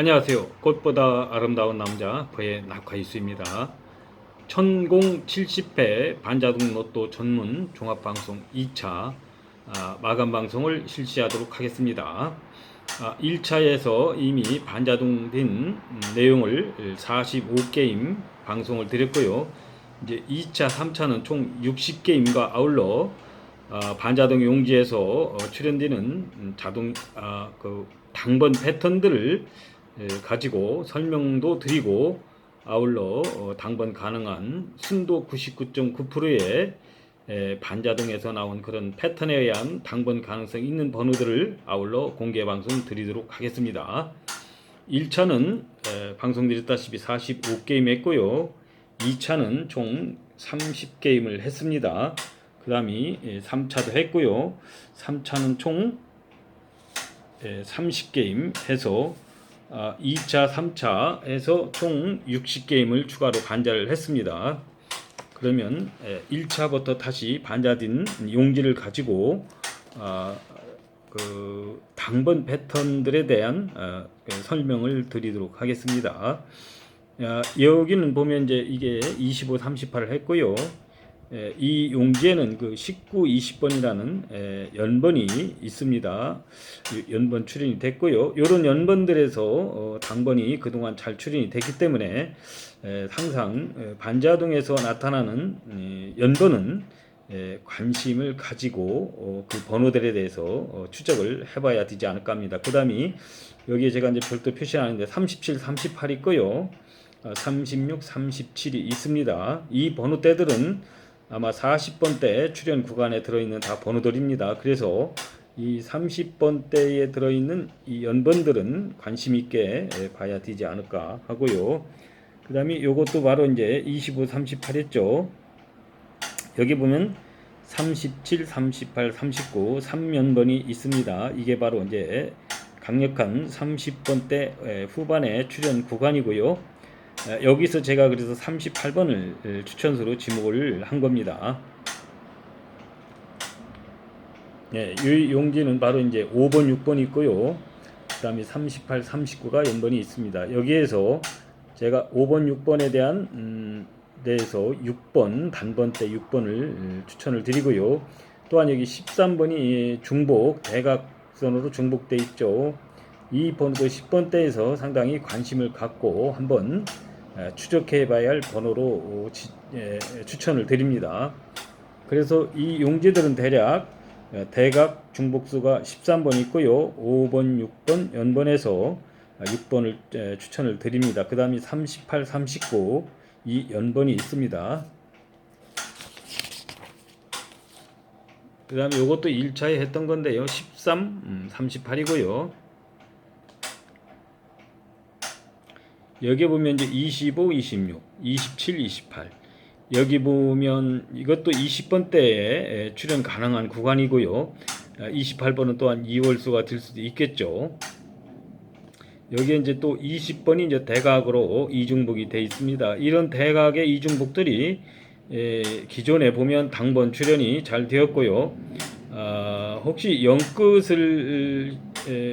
안녕하세요. 꽃보다 아름다운 남자 버의 낙화이수입니다. 천공 70회 반자동 로또 전문 종합방송 2차 아, 마감 방송을 실시하도록 하겠습니다. 아, 1차에서 이미 반자동 된 음, 내용을 45게임 방송을 드렸고요. 이제 2차, 3차는 총 60게임과 아울러 아, 반자동 용지에서 어, 출현되는 음, 자동 아, 그 당번 패턴들을 에, 가지고 설명도 드리고 아울러 어, 당번 가능한 순도 99.9%의 반자동에서 나온 그런 패턴에 의한 당번 가능성 있는 번호들을 아울러 공개 방송 드리도록 하겠습니다. 1차는 에, 방송 드렸다시피 45게임 했고요. 2차는 총 30게임을 했습니다. 그 다음이 3차도 했고요. 3차는 총 30게임 해서 아, 2차, 3차에서 총 60게임을 추가로 반자를 했습니다. 그러면 1차부터 다시 반자된 용지를 가지고 아, 그 당번 패턴들에 대한 아, 그 설명을 드리도록 하겠습니다. 아, 여기는 보면 이제 이게 25, 38을 했고요. 에, 이 용지에는 그 19, 20번이라는 에, 연번이 있습니다. 이 연번 출연이 됐고요. 이런 연번들에서 어, 당번이 그동안 잘 출연이 됐기 때문에 에, 항상 에, 반자동에서 나타나는 에, 연번은 에, 관심을 가지고 어, 그 번호들에 대해서 어, 추적을 해봐야 되지 않을까 합니다. 그 다음이 여기에 제가 이제 별도 표시하는데 37, 38 있고요. 어, 36, 37이 있습니다. 이 번호대들은 아마 40번대 출연 구간에 들어있는 다 번호들입니다. 그래서 이 30번대에 들어있는 이 연번들은 관심 있게 봐야 되지 않을까 하고요. 그 다음에 이것도 바로 이제 25, 38 했죠. 여기 보면 37, 38, 39, 3연번이 있습니다. 이게 바로 이제 강력한 30번대 후반의 출연 구간이고요. 여기서 제가 그래서 38번을 추천수로 지목을 한 겁니다. 네, 이 용지는 바로 이제 5번, 6번 있고요. 그 다음에 38, 39가 연번이 있습니다. 여기에서 제가 5번, 6번에 대한 음, 대해서 6번, 단번대 6번을 추천을 드리고요. 또한 여기 13번이 중복, 대각선으로 중복돼 있죠. 이 번호도 10번대에서 상당히 관심을 갖고 한번 추적해 봐야 할 번호로 추천을 드립니다. 그래서 이 용지들은 대략 대각 중복수가 13번 있고요. 5번, 6번, 연번에서 6번을 추천을 드립니다. 그 다음에 38, 39, 이 연번이 있습니다. 그 다음에 이것도 1차에 했던 건데요. 13, 38이고요. 여기 보면 이제 25, 26, 27, 28. 여기 보면 이것도 20번대에 출연 가능한 구간이고요. 28번은 또한 2월수가 될 수도 있겠죠. 여기에 이제 또 20번이 이제 대각으로 이중복이 되어 있습니다. 이런 대각의 이중복들이 기존에 보면 당번 출연이 잘 되었고요. 아, 혹시 영끝을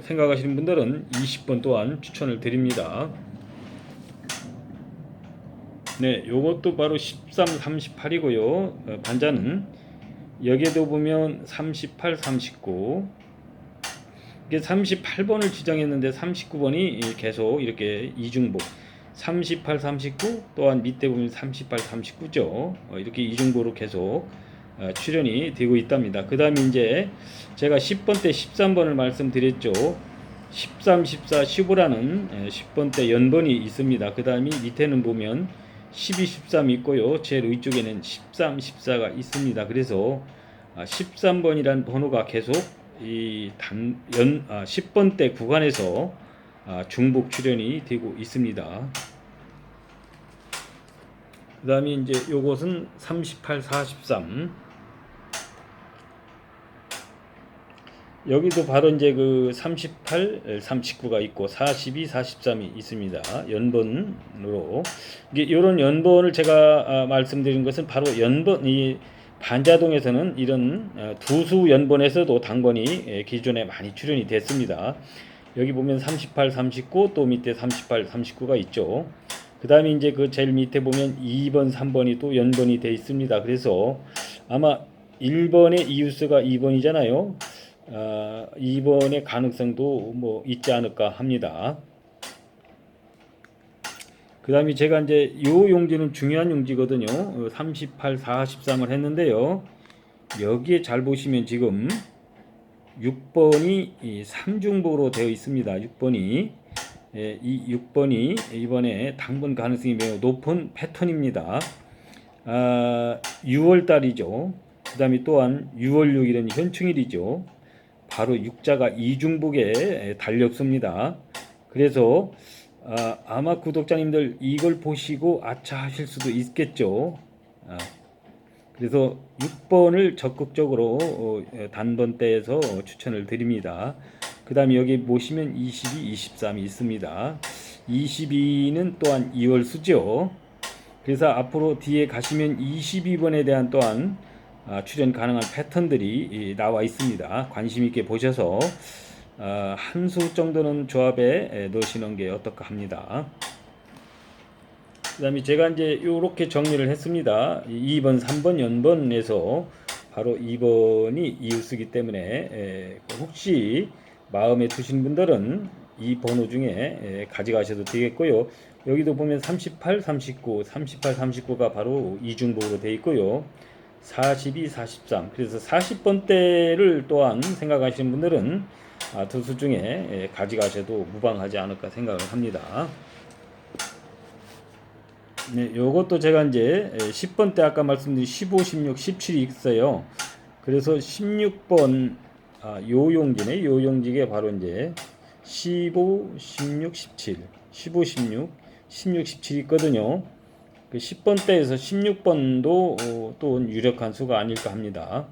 생각하시는 분들은 20번 또한 추천을 드립니다. 네, 요것도 바로 13, 38이고요. 어, 반자는 여기에도 보면 38, 39 이게 38번을 지정했는데 39번이 계속 이렇게 이중복 38, 39 또한 밑에 보면 38, 39죠. 어, 이렇게 이중보로 계속 어, 출연이 되고 있답니다. 그 다음에 이제 제가 10번 때 13번을 말씀드렸죠. 13, 14, 15라는 10번 때 연번이 있습니다. 그 다음에 밑에는 보면 12, 13 있고요. 제일 위쪽에는 13, 14가 있습니다. 그래서 13번이란 아, 번호가 계속 이 단, 연, 아, 10번대 구간에서 아, 중복 출현이 되고 있습니다. 그 다음에 이제 요것은 38, 43 여기도 바로 이제 그 38, 39가 있고 42, 43이 있습니다. 연번으로 이게 이런 연번을 제가 아, 말씀드린 것은 바로 연번 이 반자동에서는 이런 어, 두수 연번에서도 당번이 예, 기존에 많이 출연이 됐습니다. 여기 보면 38, 39, 또 밑에 38, 39가 있죠. 그 다음에 이제 그 제일 밑에 보면 2번, 3번이 또 연번이 돼 있습니다. 그래서 아마 1번의 이웃수가 2번이잖아요. 아, 2번의 가능성도 뭐 있지 않을까 합니다. 그 다음에 제가 이제 요 용지는 중요한 용지거든요. 어, 38, 43을 했는데요. 여기에 잘 보시면 지금 6번이 이 삼중복으로 되어 있습니다. 6번이 예, 이 6번이 이번에 당번 가능성이 매우 높은 패턴입니다. 아, 6월 달이죠. 그 다음에 또한 6월 6일은 현충일이죠. 바로 육자가 이중복에 달렸습니다. 그래서 아, 아마 구독자님들 이걸 보시고 아차 하실 수도 있겠죠. 아, 그래서 6번을 적극적으로 어, 단번대에서 추천을 드립니다. 그 다음에 여기 보시면 22, 23이 있습니다. 22는 또한 2월 수죠. 그래서 앞으로 뒤에 가시면 22번에 대한 또한 아, 출연 가능한 패턴들이 이, 나와 있습니다. 관심 있게 보셔서 아, 한수 정도는 조합에 에, 넣으시는 게 어떨까 합니다. 그 다음에 제가 이제 이렇게 정리를 했습니다. 2번, 3번, 연번에서 바로 2번이 이웃이기 때문에 에, 혹시 마음에 두신 분들은 이 번호 중에 에, 가져가셔도 되겠고요. 여기도 보면 38, 39, 38, 39가 바로 이중복으로 되어 있고요. 42, 43. 그래서 40번대를 또한 생각하시는 분들은 아, 투수 중에 에, 가져가셔도 무방하지 않을까 생각을 합니다. 네, 요것도 제가 이제 10번 때 아까 말씀드린 15, 16, 17이 있어요. 그래서 16번 아, 요 용지네. 요 용지가 바로 이제 15, 16, 17, 15, 16, 16, 17이 있거든요. 그 10번 때에서 16번도 어, 또 유력한 수가 아닐까 합니다.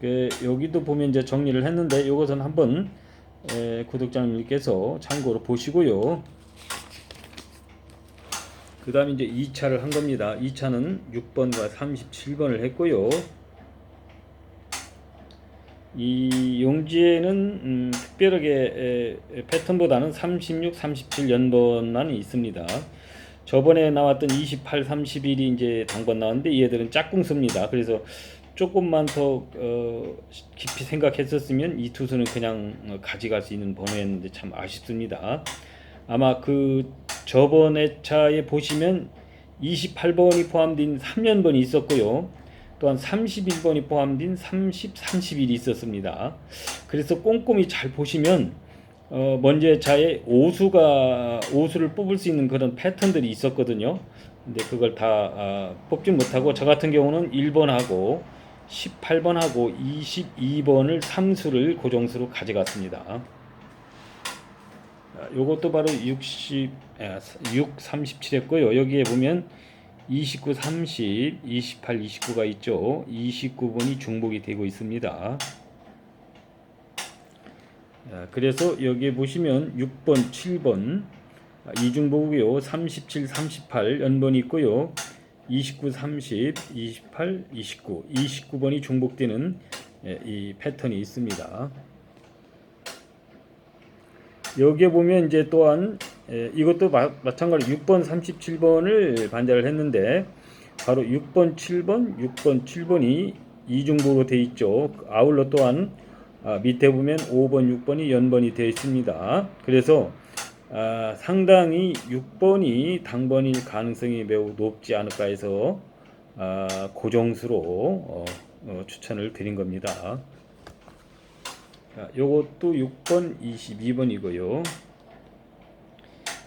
그 여기도 보면 이제 정리를 했는데 이것은 한번 에, 구독자님께서 참고로 보시고요. 그 다음에 이제 2차를 한 겁니다. 2차는 6번과 37번을 했고요. 이 용지에는 음, 특별하게 에, 패턴보다는 36, 37 연번만이 있습니다. 저번에 나왔던 28, 31이 이제 당번 나왔는데 얘들은 짝꿍수입니다. 그래서 조금만 더 어, 깊이 생각했었으면 이 투수는 그냥 어, 가져갈 수 있는 번호였는데 참 아쉽습니다. 아마 그 저번에 차에 보시면 28번이 포함된 3년번이 있었고요. 또한 31번이 포함된 30, 31이 있었습니다. 그래서 꼼꼼히 잘 보시면 어, 먼저 차에 오수가 오수를 뽑을 수 있는 그런 패턴들이 있었거든요. 근데 그걸 다 아, 뽑지 못하고 저 같은 경우는 1번하고 18번하고 22번을 3수를 고정수로 가져갔습니다. 요것도 바로 60, 6, 37 했고요. 여기에 보면 29, 30, 28, 29가 있죠. 29번이 중복이 되고 있습니다. 그래서 여기에 보시면 6번, 7번 이중복이요. 37, 38 연번이 있고요. 29, 30, 28, 29, 29번이 중복되는 이 패턴이 있습니다. 여기에 보면 이제 또한 에, 이것도 마, 마찬가지로 6번, 37번을 반자를 했는데 바로 6번, 7번, 6번, 7번이 이중보로 되어 있죠. 아울러 또한 아, 밑에 보면 5번, 6번이 연번이 되어 있습니다. 그래서 아, 상당히 6번이 당번일 가능성이 매우 높지 않을까 해서 아, 고정수로 어, 어, 추천을 드린 겁니다. 자, 요것도 6번, 22번이고요.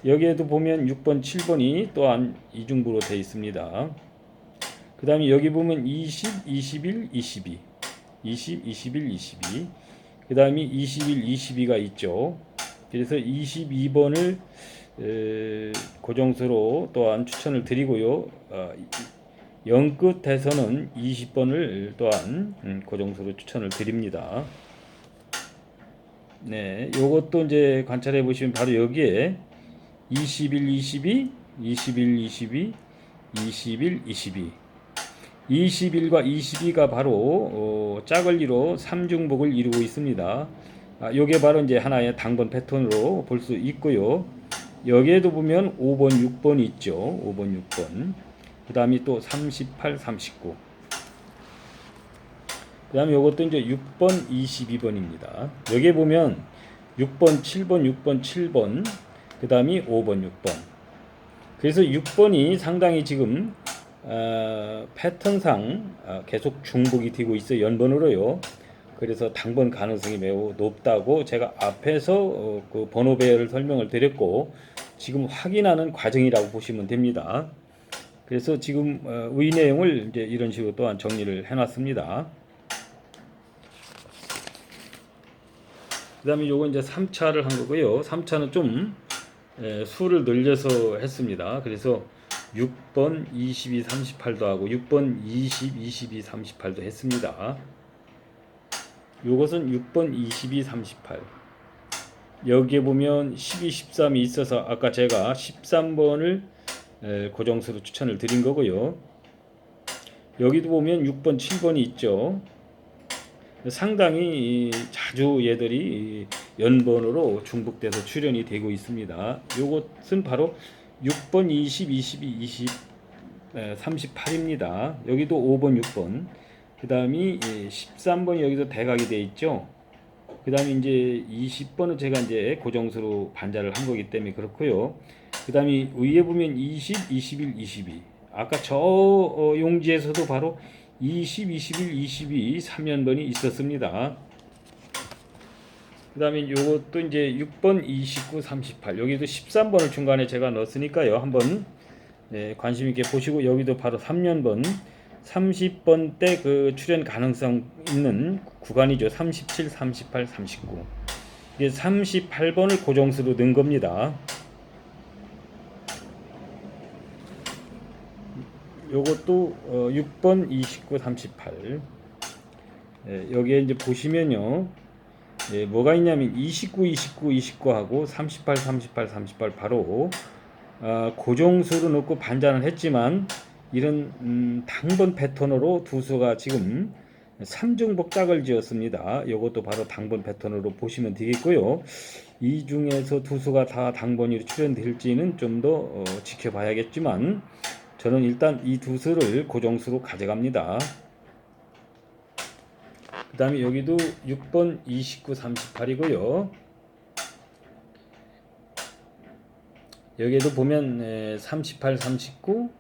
여기에도 보면 6번, 7번이 또한 이중부로 되어 있습니다. 그 다음에 여기 보면 20, 21, 22. 20, 21, 22. 그 다음에 21, 22가 있죠. 그래서 22번을 에, 고정수로 또한 추천을 드리고요. 어, 영끝에서는 20번을 또한 음, 고정수로 추천을 드립니다. 네, 요것도 이제 관찰해 보시면 바로 여기에 21, 22, 21, 22, 21, 22. 21과 22가 바로 어, 짝을리로 삼중복을 이루고 있습니다. 아, 요게 바로 이제 하나의 당번 패턴으로 볼 수 있고요. 여기에도 보면 5번, 6번 있죠. 5번, 6번. 그 다음에 또 38, 39. 그 다음에 요것도 이제 6번, 22번입니다. 여기에 보면 6번, 7번, 6번, 7번. 그 다음에 5번, 6번. 그래서 6번이 상당히 지금 어, 패턴상 어, 계속 중복이 되고 있어요. 연번으로요. 그래서 당번 가능성이 매우 높다고 제가 앞에서 어, 그 번호 배열을 설명을 드렸고 지금 확인하는 과정이라고 보시면 됩니다. 그래서 지금 어, 의 내용을 이제 이런 식으로 또한 정리를 해놨습니다. 그 다음에 요거 이제 3차를 한 거고요. 3차는 좀 에, 수를 늘려서 했습니다. 그래서 6번 22 38도 하고 6번 20 22 38도 했습니다. 요것은 6번 22 38 여기에 보면 12 13이 있어서 아까 제가 13번을 고정수로 추천을 드린 거고요. 여기도 보면 6번 7번이 있죠. 상당히 자주 얘들이 연번으로 중복돼서 출연이 되고 있습니다. 요것은 바로 6번, 20, 22, 20, 38입니다. 여기도 5번, 6번. 그 다음이 13번 여기도 대각이 되어 있죠. 그 다음에 이제 20번은 제가 이제 고정수로 반자를 한 거기 때문에 그렇고요. 그 다음에 위에 보면 20, 21, 22. 아까 저 어, 용지에서도 바로 20, 21, 22 3연번이 있었습니다. 그 다음에 요것도 이제 6번, 29, 38 여기도 13번을 중간에 제가 넣었으니까요. 한번 네, 관심 있게 보시고 여기도 바로 3년번 30번 때 그 출연 가능성 있는 구간이죠. 37, 38, 39 이게 38번을 고정수로 넣은 겁니다. 요것도 어, 6번, 29, 38 예, 여기에 이제 보시면요. 예, 뭐가 있냐면 29, 29, 29 하고 38, 38, 38 바로 어, 고정수로 넣고 반전을 했지만 이런 음, 당번 패턴으로 두 수가 지금 3중복 짝을 지었습니다. 이것도 바로 당번 패턴으로 보시면 되겠고요. 이 중에서 두 수가 다 당번이 출연될지는 좀 더 어, 지켜봐야겠지만 저는 일단 이 두 수를 고정수로 가져갑니다. 그 다음에 여기도 6번 29 38이고요. 여기에도 보면 38 39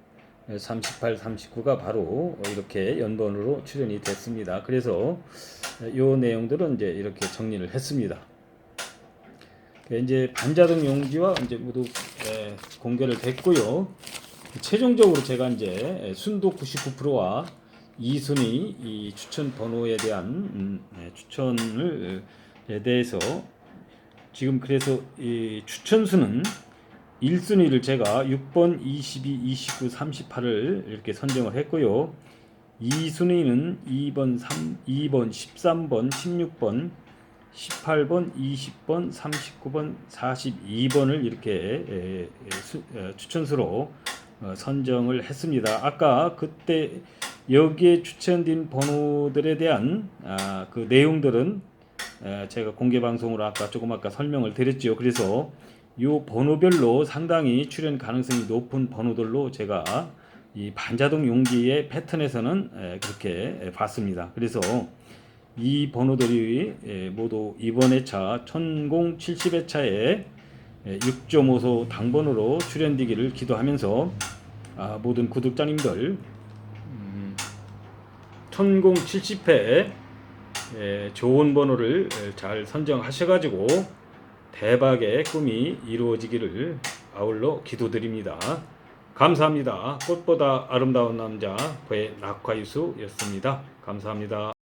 38 39가 바로 이렇게 연번으로 출연이 됐습니다. 그래서 이 내용들은 이제 이렇게 정리를 했습니다. 이제 반자동 용지와 이제 모두 공개를 됐고요. 최종적으로 제가 이제 순도 99%와 이순위 이 추천 번호에 대한 음, 네, 추천을 에 대해서 지금 그래서 이 추천 수는 1순위를 제가 6번, 22, 29, 38을 이렇게 선정을 했고요. 2순위는 2번, 3, 2번, 13번, 16번, 18번, 20번, 39번, 42번을 이렇게 에, 추천수로 어, 선정을 했습니다. 아까 그때 여기에 추천된 번호들에 대한 아, 그 내용들은 에, 제가 공개 방송으로 아까 조금 아까 설명을 드렸죠. 그래서 이 번호별로 상당히 출연 가능성이 높은 번호들로 제가 이 반자동 용기의 패턴에서는 에, 그렇게 봤습니다. 그래서 이 번호들이 에, 모두 이번 회차 1070회차에 6.5소 당번으로 출연되기를 기도하면서 아, 모든 구독자님들 음, 1070회 예, 좋은 번호를 잘 선정하셔가지고 대박의 꿈이 이루어지기를 아울러 기도드립니다. 감사합니다. 꽃보다 아름다운 남자 배 낙화유수였습니다. 감사합니다.